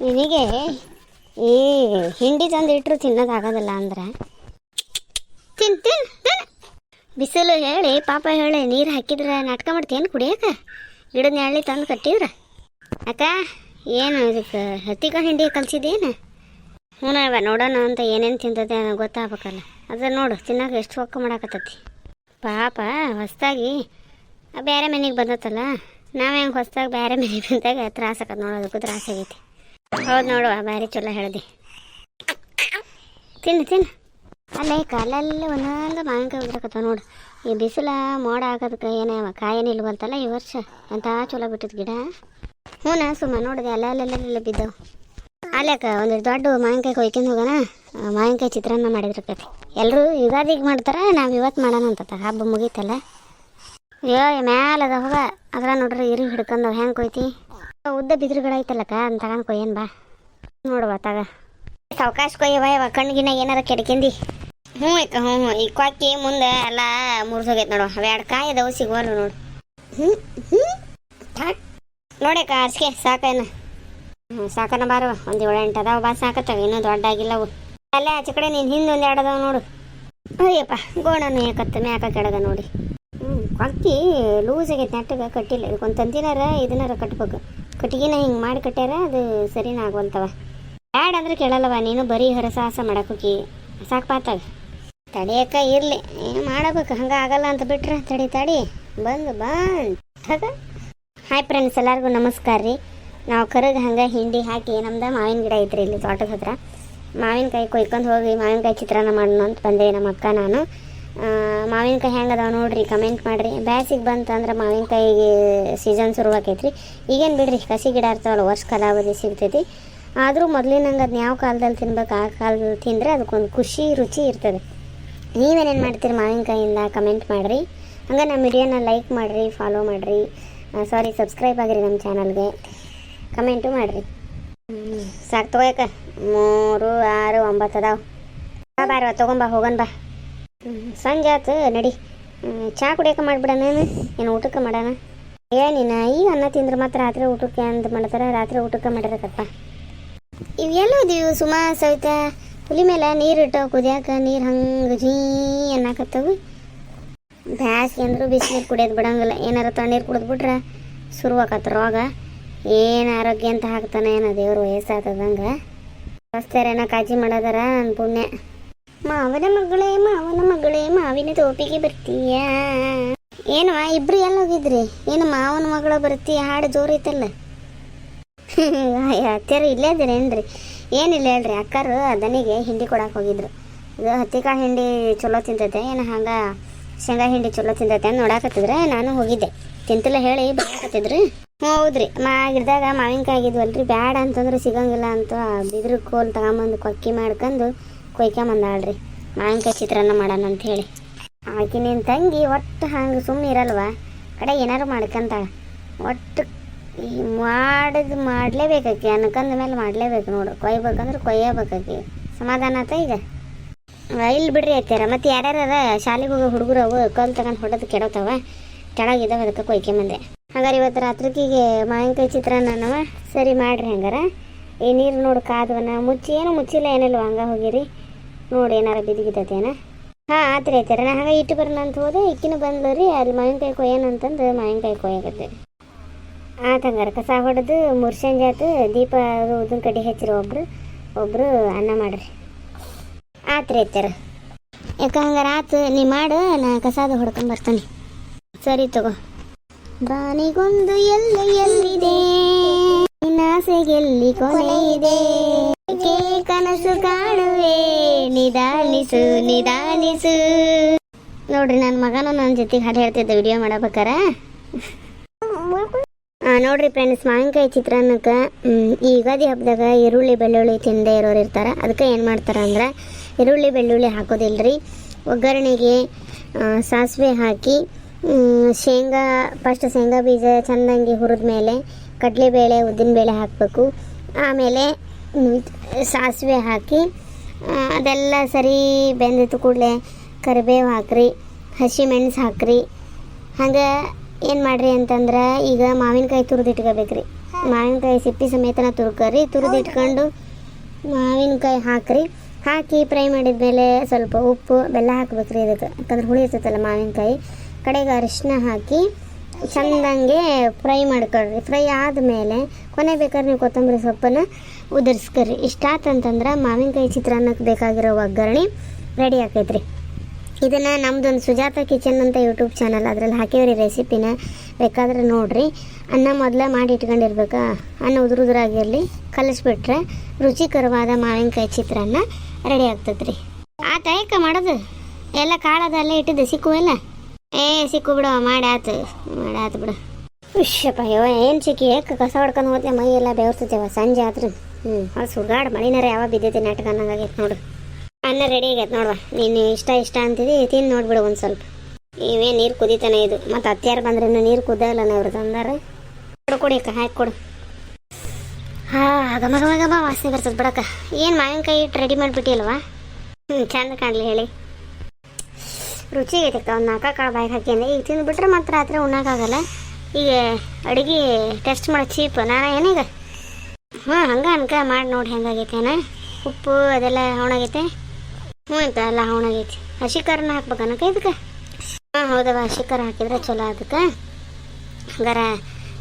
ನಿನಗೆ ಈ ಹಿಂಡಿ ತಂದು ಇಟ್ಟರು ತಿನ್ನೋದಾಗೋದಿಲ್ಲ ಅಂದ್ರೆ? ತಿನ್ ತಿನ್ ಬಿಸಿಲು ಹೇಳಿ, ಪಾಪ ಹೇಳಿ, ನೀರು ಹಾಕಿದ್ರೆ ನಾಟಕ ಮಾಡ್ತೀಯೇನು ಕುಡಿಯಕ್ಕೆ? ಗಿಡದ ನೆಳ್ಳಿ ತಂದು ಕಟ್ಟಿದ್ರೆ? ಅಕ್ಕ, ಏನು ಇದಕ್ಕೆ ಹತ್ತಿಕ ಹಿಂಡಿ ಕಲಿಸಿದ್ದೇನು? ಹ್ಞೂ ಅವ ನೋಡೋಣ ಅಂತ ಏನೇನು ತಿಂತದೆ ಗೊತ್ತಾಗಬೇಕಲ್ಲ ಗೊತ್ತಾಗ್ಬೇಕಲ್ಲ. ಅದ ನೋಡು ತಿನ್ನಕ್ಕೆ ಎಷ್ಟು ಹೊಕ್ಕ ಮಾಡಾಕತ್ತತಿ? ಪಾಪ, ಹೊಸ್ದಾಗಿ ಬೇರೆ ಮನೆಗೆ ಬಂದತ್ತಲ್ಲ? ನಾವು ಹೆಂಗೆ ಹೊಸ್ದಾಗಿ ಬೇರೆ ಮನೆಗೆ ಬಂದಾಗ ತ್ರಾಸ ಆಕತ್ ನೋಡೋದಕ್ಕೂ ತ್ರಾಸ ಆಗೈತಿ. ಹೌದು ನೋಡುವ ಭಾರಿ ಚಲೋ ಹೇಳ್ದಿ. ತಿನ್ನು ತಿನ್ನು. ಅಲ್ಲೇ ಕಾಲಲ್ಲಿ ಒಂದೊಂದು ಮಾವಿನಕಾಯಿ ಉದ್ರಕತ್ತಾವ ನೋಡು. ಈ ಬಿಸಿಲ ಮೋಡ ಆಗೋದಕ್ಕೆ ಏನೇವ ಕಾಯಿನ ಇಲ್ವಂತಲ್ಲ ಈ ವರ್ಷ. ಎಂಥ ಚಲೋ ಬಿಟ್ಟಿದ್ ಗಿಡ? ಹ್ಞೂ ನಾ ಸುಮ್ಮ ನೋಡಿದೆ ಅಲ್ಲೆಲ್ಲೆಲ್ಲ ಬಿದ್ದವು. ಅಲ್ಯಾಕ ಒಂದು ದೊಡ್ಡ ಮಾವಿನಕಾಯಿ ಕೊಯ್ಕೊಂಡು ಹೋಗೋಣ. ಮಾವಿನಕಾಯಿ ಚಿತ್ರಾನ್ನ ಮಾಡಿದ್ರಕತಿ ಎಲ್ಲರೂ ಯುಗಾದಿಗೆ ಮಾಡ್ತಾರೆ, ನಾವು ಇವತ್ತು ಮಾಡೋಣ ಅಂತ ಹಬ್ಬ ಮುಗೀತಲ್ಲ. ಅಯ್ಯೋ ಮ್ಯಾಲ ಅದ ಹೋಗ. ಅದ್ರ ನೋಡ್ರಿ ಇರಿ ಹಿಡ್ಕೊಂಡವ್ ಹೆಂಗೆ ಕೊಯ್ತಿ? ಉದ್ದ ಬಿದ್ರುಗಳು ಐತಲ್ಲಕ್ಕ ಅಂತ ತಗೊಂಡು ಕೊಯ್ಯನ್ ಬಾ. ನೋಡುವ ತಗ. ಸಾವಕಾಶ ಕೊಯ್ಯವ ಇವ ಕಣ್ಗಿನ ಏನಾರ ಕೆಡಕಿಂದಿ. ಹ್ಞೂ ಅಕ್ಕ ಹ್ಞೂ ಹ್ಞೂ. ಈ ಕೊಕ್ಕಿ ಮುಂದೆ ಎಲ್ಲ ಮುರಿದೋಗೈತೆ ನೋಡು. ಎರಡು ಕಾಯಿ ಅದಾವು ಸಿಗುವಲ್ಲ ನೋಡು. ಹ್ಞೂ ಹ್ಞೂ ನೋಡಿ ನೋಡಕ್ಕ ಅರ್ಸ್ಕೆ ಸಾಕೇನ ಹ್ಞೂ ಸಾಕನ ಬಾರು. ಒಂದು ಏಳು ಎಂಟು ಅದಾವ ಬಾ ಸಾಕತ್ತವ ಇನ್ನೂ ದೊಡ್ಡ ಆಗಿಲ್ಲ ಅವು ಅಲ್ಲೇ ಆಚೆ ಕಡೆ ನೀನು ಹಿಂದೆ ಒಂದು ಎರಡು ಅದಾವ ನೋಡು. ಅಯ್ಯಪ್ಪ ಗೋಣನು ಏಕತ್ತ ಮ್ಯಾಕ ಕೆಡದ ನೋಡಿ. ಹ್ಞೂ ಕ್ವಾಕಿ ಲೂಸ್ ಆಗೈತೆ ನೆಟ್ಟಗೆ ಕಟ್ಟಿಲ್ಲ. ಇದಕ್ಕೊಂದು ತಂದಿನಾರ ಇದನ್ನಾರ ಕಟ್ಬೇಕು. ಕಟ್ಟಿಗೆನ ಹಿಂಗೆ ಮಾಡಿ ಕಟ್ಟ್ಯಾರ, ಅದು ಸರಿನ ಆಗುವಂಥವ ಬ್ಯಾಡ ಅಂದ್ರೆ ಕೇಳಲ್ಲವ, ನೀನು ಬರೀ ಹರಸಾಹಸ ಸಾಕು ಸಾಕ್ಪಾತಾಗ ತಡಿಯಕ್ಕ ಇರಲಿ, ಏನು ಮಾಡಬೇಕು, ಹಂಗೆ ಆಗಲ್ಲ ಅಂತ ಬಿಟ್ರೆ ತಡಿ ತಡಿ. ಬಂದು ಬಂದು. ಹಾಯ್ ಫ್ರೆಂಡ್ಸ್ ಎಲ್ಲರಿಗೂ ನಮಸ್ಕಾರ ರೀ. ನಾವು ಕರಗ ಹಂಗೆ ಹಿಂಡಿ ಹಾಕಿ, ನಮ್ದು ಮಾವಿನ ಗಿಡ ಐತ್ರಿ ಇಲ್ಲಿ ತೋಟದ ಹತ್ರ. ಮಾವಿನಕಾಯಿ ಕೊಯ್ಕೊಂಡು ಹೋಗಿ, ಮಾವಿನಕಾಯಿ ಚಿತ್ರಾನ್ನ ಮಾಡೋಣ ಅಂತ ಬಂದೆ, ನಮ್ಮ ಅಕ್ಕ, ನಾನು. ಮಾವಿನಕಾಯಿ ಹೆಂಗೆ ನೋಡ್ರಿ ಕಮೆಂಟ್ ಮಾಡಿರಿ. ಬ್ಯಾಸಿಗೆ ಬಂತಂದ್ರೆ ಮಾವಿನಕಾಯಿಗೆ ಸೀಸನ್ ಶುರುವಾಕೈತ್ರಿ. ಈಗೇನು ಬಿಡ್ರಿ, ಕಸಿ ಗಿಡ ಇರ್ತಾವಲ್ಲ, ವರ್ಷ ಕಲಾವಧಿ ಸಿಗ್ತೈತಿ. ಆದರೂ ಮೊದಲಿನಂಗೆ ಅದನ್ನ ಯಾವ ಕಾಲದಲ್ಲಿ ತಿನ್ಬೇಕು, ಆ ಕಾಲದಲ್ಲಿ ತಿಂದರೆ ಅದಕ್ಕೊಂದು ಖುಷಿ, ರುಚಿ ಇರ್ತದೆ. ನೀವೇನೇನು ಮಾಡ್ತೀರಿ ಮಾವಿನಕಾಯಿಂದ ಕಮೆಂಟ್ ಮಾಡಿರಿ. ಹಂಗೆ ನಮ್ಮ ವಿಡಿಯೋನ ಲೈಕ್ ಮಾಡಿರಿ ಫಾಲೋ ಮಾಡಿರಿ. ಸಾರಿ ಸಬ್ಸ್ಕ್ರೈಬ್ ಆಗಿರಿ ನಮ್ಮ ಚಾನಲ್ಗೆ ಕಮೆಂಟು ಮಾಡಿರಿ. ಸಾಕು ತಗೋಯಕ ಮೂರು, ಆರು, ಒಂಬತ್ತು ಅದಾವ. ಬಾ ಬಾರವ ತೊಗೊಂಬ ಹೋಗೋಣ ಬಾ. ಸಂಜೆ ಆತು, ನಡಿ. ಚಾ ಕುಡಿಯಕ್ಕೆ ಮಾಡಿಬಿಡೋಣ, ಏನು? ಊಟಕ್ಕೆ ಮಾಡೋಣ? ಏನಿನ ಈಗ ಅನ್ನ ತಿಂದ್ರೆ ಮಾತ್ರ ರಾತ್ರಿ ಊಟಕ್ಕೆ ಅಂತ ಮಾಡ್ತಾರೆ, ರಾತ್ರಿ ಊಟಕ್ಕೆ ಮಾಡಿರಕಪ್ಪ ಇವೆಲ್ಲ ಇದೀವಿ ಸುಮಾ, ಸವಿತಾ, ಹುಲಿ ಮೇಲೆ ನೀರು ಇಟ್ಟು ಕುದಿಯಾಕ ನೀರು ಹಂಗೆ ಜೀ ಅನ್ನಕತ್ತವು. ಬ್ಯಾಸ್ಗೆ ಅಂದರೂ ಬಿಸಿನೀರು ಕುಡಿಯೋದು ಬಿಡಂಗಿಲ್ಲ. ಏನಾರ ತಣ್ಣೀರು ಕುಡಿದ್ಬಿಟ್ರೆ ಶುರುವಾಕತ್ತ ರೋಗ. ಏನು ಆರೋಗ್ಯ ಅಂತ ಹಾಕ್ತಾನೆ ಏನೋ ದೇವ್ರು ವಯಸ್ಸಾತದಂಗೆ. ಏನೋ ಕಾಜಿ ಮಾಡೋದಾರ ನನ್ನ ಪುಣ್ಯ. ಮಾವನ ಮಗಳೇ ಮಾವನ ಮಗಳೇ, ಮಾವಿನ ತೋಪಿಗೆ ಬರ್ತೀಯ? ಏನವ ಇಬ್ರು ಎಲ್ಲ ಹೋಗಿದ್ರಿ? ಏನು ಮಾವನ ಮಗಳ ಬರ್ತೀಯ? ಹಾಡು ಜೋರೈತಲ್ಲ. ಅತ್ಯಾರು ಇಲ್ಲೇ ಇದ್ದೀರೇನ್ರಿ ಏನಿಲ್ಲ ಹೇಳ್ರಿ, ಅಕ್ಕರು ಅದನಿಗೆ ಹಿಂಡಿ ಕೊಡಕ್ಕೆ ಹೋಗಿದ್ರು. ಇದು ಹತ್ತಿಕಾಳು ಹಿಂಡಿ ಚಲೋ ತಿಂತೈತೆ ಏನು ಹಂಗೆ ಶೇಂಗಾ ಹಿಂಡಿ ಚಲೋ ತಿಂತೈತೆ ಅಂತ ನೋಡಾಕತ್ತಿದ್ರೆ ನಾನು ಹೋಗಿದ್ದೆ. ತಿಂತಿಲ್ಲ ಹೇಳಿ ಬರಾಕತ್ತಿದ್ರು. ಹ್ಞೂ, ಹೌದ್ರಿ ಮಾಗಿದ್ದಾಗ ಮಾವಿನಕಾಯಿ ಆಗಿದ್ವಲ್ರಿ, ಬ್ಯಾಡ ಅಂತಂದ್ರೆ ಸಿಗಂಗಿಲ್ಲ ಅಂತ ಬಿದ್ರ ಕೋಲ್ ತಗೊಂಬಂದು ಕೊಕ್ಕಿ ಮಾಡ್ಕೊಂಡು ಕೊಯ್ಕೊಂಬಂದಾಳ್ರಿ. ಮಾವಿನಕಾಯಿ ಚಿತ್ರಾನ್ನ ಮಾಡೋಣ ಅಂತ ಹೇಳಿ. ಆಕೆ ನಿನ್ನ ತಂಗಿ ಒಟ್ಟು ಹಂಗೆ ಸುಮ್ಮನೆ ಇರಲ್ವ? ಕಡೆ ಏನಾರು ಮಾಡ್ಕೊಂತಾಳೆ. ಒಟ್ಟು ಮಾಡಿದ್ ಮಾಡಲೇಬೇಕಾಕಿ ಅನ್ಕಂದ ಮೇಲೆ ಮಾಡಲೇಬೇಕು ನೋಡು. ಕೊಯ್ಬೇಕಂದ್ರೆ ಕೊಯ್ಯಬೇಕಾಕಿ ಸಮಾಧಾನ ಆತ ಈಗ? ಇಲ್ಲಿ ಬಿಡ್ರಿ ಐತಾರ ಮತ್ತು ಯಾರ್ಯಾರ ಶಾಲೆಗೆ ಹೋಗೋ ಹುಡುಗರು ಅವು ಕಲ್ ತಗೊಂಡು ಹೊಡೆದು ಕೆಡತಾವ? ಕೆಳಗಿದಾವೆ ಅದಕ್ಕೆ ಕೊಯ್ಕೊಂಬಂದೆ. ಹಂಗಾರೆ ಇವತ್ತು ರಾತ್ರಿಕಿಗೆ ಮಾವಿನಕಾಯಿ ಚಿತ್ರಾನ್ನವ ಸರಿ ಮಾಡ್ರಿ ಹಂಗಾರ. ಈ ನೀರು ನೋಡು ಕಾದ್ವನ. ಮುಚ್ಚಿ, ಏನೋ ಮುಚ್ಚಿಲ್ಲ ಏನಿಲ್ವ? ಹಂಗೆ ಹೋಗಿರಿ. ನೋಡಿ ಏನಾರ ಬಿದ್ದಿಗಿದ್ದೇನ ಹಾಂ, ಆತ್ರಿ ಐತಾರ ನಾ ಹಂಗೆ ಇಟ್ಟು ಬರೋಣ ಅಂತ ಹೋದೆ. ಇಕ್ಕಿನ ಬಂದ್ಲು ರೀ, ಅಲ್ಲಿ ಮಾವಿನಕಾಯಿ ಕೊಯ್ಯೋಣ ಅಂತಂದ್ರೆ ಮಾವಿನಕಾಯಿ ಕೊಯ್ಯಾಕತ್ತೆ. ಆತ ಹಂಗಾರ ಕಸ ಹೊಡೆದು ಮುರ್ಸಂಜೆ ಆತು. ದೀಪ ಉದ್ದಿನ ಕಡ್ಡಿ ಹಚ್ಚಿರಿ ಒಬ್ರು. ಒಬ್ರು ಅನ್ನ ಮಾಡ್ರಿ. ಆತ್ರಿ ಐತಾರ ಯಾಕ ಹಂಗಾರ ಆತು. ನೀ ಮಾಡು, ನಾ ಕಸಾದು ಹೊಡ್ಕೊಂಡ್ ಬರ್ತಾನೆ. ಸರಿ ತಗೋ. ಬಾನಿಗೊಂದು ಎಲ್ಲಿ ಎಲ್ಲಿದೆ? ನಿನ್ನಾಸೆಗೆಲ್ಲಿ ಕೊನೆ ಇದೆ ನಿಧಾನಿಸು ನಿಧಾನಿಸು. ನೋಡ್ರಿ ನನ್ನ ಮಗನ ನನ್ನ ಜೊತೆಗೆ ಹಾಡು ಹೇಳ್ತಿದ್ದ ವಿಡಿಯೋ ಮಾಡಬೇಕಾರ? ನೋಡ್ರಿ ಫ್ರೆಂಡ್ಸ್ ಮಾವಿನಕಾಯಿ ಚಿತ್ರಾನ್ನಕ್ಕೆ ಈ ಯುಗಾದಿ ಹಬ್ಬದಾಗ ಈರುಳ್ಳಿ, ಬೆಳ್ಳುಳ್ಳಿ ತಿಂದೇ ಇರೋರು ಇರ್ತಾರೆ. ಅದಕ್ಕೆ ಏನು ಮಾಡ್ತಾರೆ ಅಂದ್ರೆ, ಈರುಳ್ಳಿ, ಬೆಳ್ಳುಳ್ಳಿ ಹಾಕೋದಿಲ್ರಿ. ಒಗ್ಗರಣೆಗೆ ಸಾಸಿವೆ ಹಾಕಿ ಶೇಂಗಾ ಫಸ್ಟ್ ಶೇಂಗಾ ಬೀಜ ಚೆಂದಂಗಿ ಹುರಿದ ಮೇಲೆ ಕಡಲೆಬೇಳೆ, ಉದ್ದಿನಬೇಳೆ ಹಾಕಬೇಕು. ಆಮೇಲೆ ಸಾಸಿವೆ ಹಾಕಿ ಅದೆಲ್ಲ ಸರಿ ಬೆಂದಿತ್ತು ಕೂಡಲೇ ಕರಿಬೇವು ಹಾಕ್ರಿ ಹಸಿಮೆಣಸು ಹಾಕ್ರಿ. ಹಂಗೆ ಏನು ಮಾಡ್ರಿ ಅಂತಂದ್ರೆ ಈಗ ಮಾವಿನಕಾಯಿ ತುರಿದಿಟ್ಕೋಬೇಕ್ರಿ ಮಾವಿನಕಾಯಿ ಸಿಪ್ಪಿ ಸಮೇತನ ತುರ್ಕರಿ ತುರಿದಿಟ್ಕೊಂಡು ಮಾವಿನಕಾಯಿ ಹಾಕ್ರಿ. ಹಾಕಿ ಫ್ರೈ ಮಾಡಿದ ಮೇಲೆ ಸ್ವಲ್ಪ ಉಪ್ಪು ಬೆಲ್ಲ ಹಾಕ್ಬೇಕ್ರಿ ಇದಕ್ಕೆ. ಯಾಕಂದ್ರೆ ಹುಳಿ ಇರ್ತೈತಲ್ಲ ಮಾವಿನಕಾಯಿ. ಕಡೆಗೆ ಅರಿಶಿನ ಹಾಕಿ ಚಂದಂಗೆ ಫ್ರೈ ಮಾಡ್ಕೊಳ್ರಿ. ಫ್ರೈ ಆದಮೇಲೆ ಕೊನೆ ಬೇಕಾದ್ರೆ ನೀವು ಕೊತ್ತಂಬರಿ ಸೊಪ್ಪನ್ನು ಉದುರಿಸ್ಕೊರಿ. ಇಷ್ಟಾತಂತಂದ್ರೆ ಮಾವಿನಕಾಯಿ ಚಿತ್ರಾನ್ನಕ್ಕೆ ಬೇಕಾಗಿರೋ ಒಗ್ಗರಣೆ ರೆಡಿ ಆಕೈತ್ರಿ. ಇದನ್ನು ನಮ್ದೊಂದು ಸುಜಾತ ಕಿಚನ್ ಅಂತ ಯೂಟ್ಯೂಬ್ ಚಾನಲ್ ಅದ್ರಲ್ಲಿ ಹಾಕಿವ್ರಿ ರೆಸಿಪಿನ. ಬೇಕಾದ್ರೆ ನೋಡಿರಿ. ಅನ್ನ ಮೊದಲೇ ಮಾಡಿ ಇಟ್ಕೊಂಡಿರ್ಬೇಕಾ ಅನ್ನ ಉದುರುದ್ರಾಗಿರಲಿ ಕಲಿಸ್ಬಿಟ್ರೆ ರುಚಿಕರವಾದ ಮಾವಿನಕಾಯಿ ಚಿತ್ರಾನ್ನ ರೆಡಿ ಆಗ್ತದೆ ರೀ ಆತ ಯಾಕೆ ಮಾಡೋದು. ಎಲ್ಲ ಕಾಳದ ಅಲ್ಲೇ ಇಟ್ಟಿದ್ದೆ ಸಿಕ್ಕು ಎಲ್ಲ? ಏ, ಸಿಕ್ಕು ಬಿಡು ಮಾಡಿ ಆತು ಮಾಡಿ ಆತು ಬಿಡು ವಿಶ್ಯಪ್ಪ ಏನು ಸಿಕ್ಕಿ ಏಕೆ ಕಸ ಹೊಡ್ಕೊಂಡು ಹೋದ್ರೆ ಮೈ ಎಲ್ಲ ಬೆವರ್ತೈತೆವ ಸಂಜೆ ಆತ್ರ ಹ್ಞೂ ಅದು ಮಳಿನಾರ ಯಾವ ಬಿದ್ದೈತಿ ನಾಟಕ ಅನ್ನಂಗಾಗೈತೆ ನೋಡು. ಅನ್ನ ರೆಡಿ ಆಗೈತೆ ನೋಡುವ. ನೀನು ಇಷ್ಟ ಇಷ್ಟ ಅಂತಿದ್ದಿ ತಿಂದು ನೋಡ್ಬಿಡು ಒಂದು ಸ್ವಲ್ಪ. ಇವೇ ನೀರು ಕುದಿತಾನೆ ಇದು. ಮತ್ತು ಅತ್ಯಾರು ಬಂದ್ರೆ ನೀರು ಕುದ್ದಲ್ಲ ಇವ್ರು ತಂದಾರ. ಕೊಡು ಕೊಡಿ ಅಕ್ಕ, ಹಾಕಿ ಕೊಡು. ಹಾ ಗಮ ವಾಸನೆ ಬರ್ತದೆ ಬಿಡಕ್ಕ. ಏನು ಮಾವಿನಕಾಯಿ ಇಟ್ಟು ರೆಡಿ ಮಾಡಿಬಿಟ್ಟಿಲ್ವಾ ಹ್ಞೂ ಚಂದ ಕಾಣಲಿ ಹೇಳಿ. ರುಚಿ ಐತಕ್ಕ ಒಂದು ನಾಲ್ಕು ಕಾಳು ಬಾಯಿಗೆ ಹಾಕಿಂದೆ ಈಗ ತಿಂದುಬಿಟ್ರೆ ಮಾತ್ರ ರಾತ್ರಿ ಉಣ್ಣಕ್ಕಾಗಲ್ಲ ಈಗ ಅಡುಗೆ ಟೆಸ್ಟ್ ಮಾಡೋ ಚೀಪ್ ನಾನು ಏನೀಗ? ಹ್ಞೂ ಹಂಗೆ ಅನ್ಕ ಮಾಡಿ ನೋಡಿ ಹೆಂಗಾಗೈತೆ ಏನ ಉಪ್ಪು ಅದೆಲ್ಲ ಹೌಣಾಗೈತೆ ಹ್ಞೂ ಅಂತ ಎಲ್ಲ ಹೌಣಾಗೈತಿ ಹಸಿ ಖಾರನ ಹಾಕ್ಬೇಕನಕ ಇದಕ್ಕೆ? ಹಾಂ, ಹೌದವ ಹಸಿ ಖಾರ ಹಾಕಿದ್ರೆ ಚಲೋ ಅದಕ್ಕೆ ಹಂಗಾರ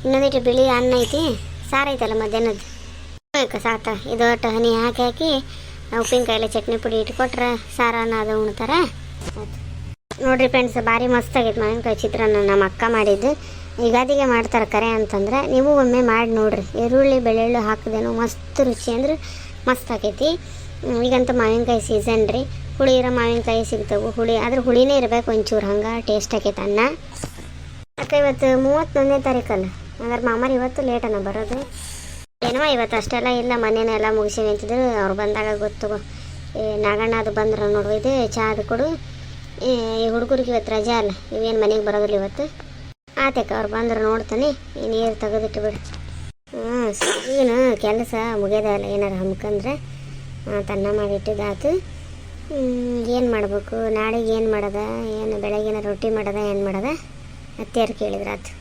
ಇನ್ನೊಂದಿಟ್ಟು ಬಿಳಿ ಅನ್ನ ಐತಿ. ಸಾರು ಐತಲ್ಲ ಮಧ್ಯಾಹ್ನದ್ದು? ಬೇಕು ಸಾತ ಇದು ಒಟ್ಟು ಹನಿ ಹಾಕಿ ಹಾಕಿ ಉಪ್ಪಿನಕಾಯಿಲೆ ಚಟ್ನಿ ಪುಡಿ ಇಟ್ಕೊಟ್ರೆ ಸಾರು ಅನ್ನ ಅದು ಉಣ್ತಾರೆ. ನೋಡ್ರಿ ಫ್ರೆಂಡ್ಸ್ ಭಾರಿ ಮಸ್ತ್ ಆಗೈತೆ ಮಾವಿನಕಾಯಿ ಚಿತ್ರಾನ್ನ. ನಮ್ಮ ಅಕ್ಕ ಮಾಡಿದ್ದು. ಯುಗಾದಿಗೆ ಮಾಡ್ತಾರೆ ಕರೆ ಅಂತಂದ್ರೆ ನೀವು ಒಮ್ಮೆ ಮಾಡಿ ನೋಡ್ರಿ. ಈರುಳ್ಳಿ, ಬೆಳ್ಳುಳ್ಳಿ ಹಾಕಿದೇನು ಮಸ್ತ್ ರುಚಿ ಅಂದ್ರೆ ಮಸ್ತ್ ಆಕೈತಿ. ಈಗಂತೂ ಮಾವಿನಕಾಯಿ ಸೀಸನ್ ರೀ. ಹುಳಿ ಇರೋ ಮಾವಿನಕಾಯಿ ಸಿಗ್ತವೆ, ಹುಳಿ. ಆದ್ರೆ ಹುಳಿನೇ ಇರ್ಬೇಕು ಒಂಚೂರು. ಹಂಗೆ ಟೇಸ್ಟ್ ಆಕೈತೆ ಅನ್ನ. ಅಕ್ಕ ಇವತ್ತು ಮೂವತ್ತೊಂದನೇ ತಾರೀಕಲ್ಲ ಹಂಗಾರೆ ಮಾಮಾರಿ ಇವತ್ತು ಲೇಟನ ಬರೋದು. ಏನೋ ಇವತ್ತು ಅಷ್ಟೆಲ್ಲ ಇಲ್ಲ. ಮನೇನೆ ಎಲ್ಲ ಮುಗಿಸಿ ನಿಂತಿದ್ರು. ಅವ್ರು ಬಂದಾಗ ಗೊತ್ತು. ನಾಗಣ್ಣ ಅದು ಬಂದ್ರೆ ನೋಡು ಚಹಾ ಅದು ಕೊಡು. ಈ ಹುಡುಗರಿಗೆ ಇವತ್ತು ರಜೆ ಅಲ್ಲ. ಇವೇನು ಮನೆಗೆ ಬರೋದಿಲ್ಲ ಇವತ್ತು. ಆತಕ್ಕ ಅವ್ರು ಬಂದ್ರೆ ನೋಡ್ತಾನೆ, ಈ ನೀರು ತೆಗೆದಿಟ್ಟು ಬಿಡು. ಹ್ಮ್ ಏನು ಕೆಲಸ ಮುಗಿಯೋದಲ್ಲ ಏನಾರು ಹಮ್ಕಂದ್ರೆ ತನ್ನ ಮಾಡಿಟ್ಟಿದ್ದಾತು ಏನು ಮಾಡಬೇಕು? ನಾಳೆಗೆ ಏನು ಮಾಡದ? ಏನು ಬೆಳಗಿನ ರೊಟ್ಟಿ ಮಾಡೋದ, ಏನು ಮಾಡೋದ? ಅತ್ತೆಯರು ಕೇಳಿದ್ರಾತು.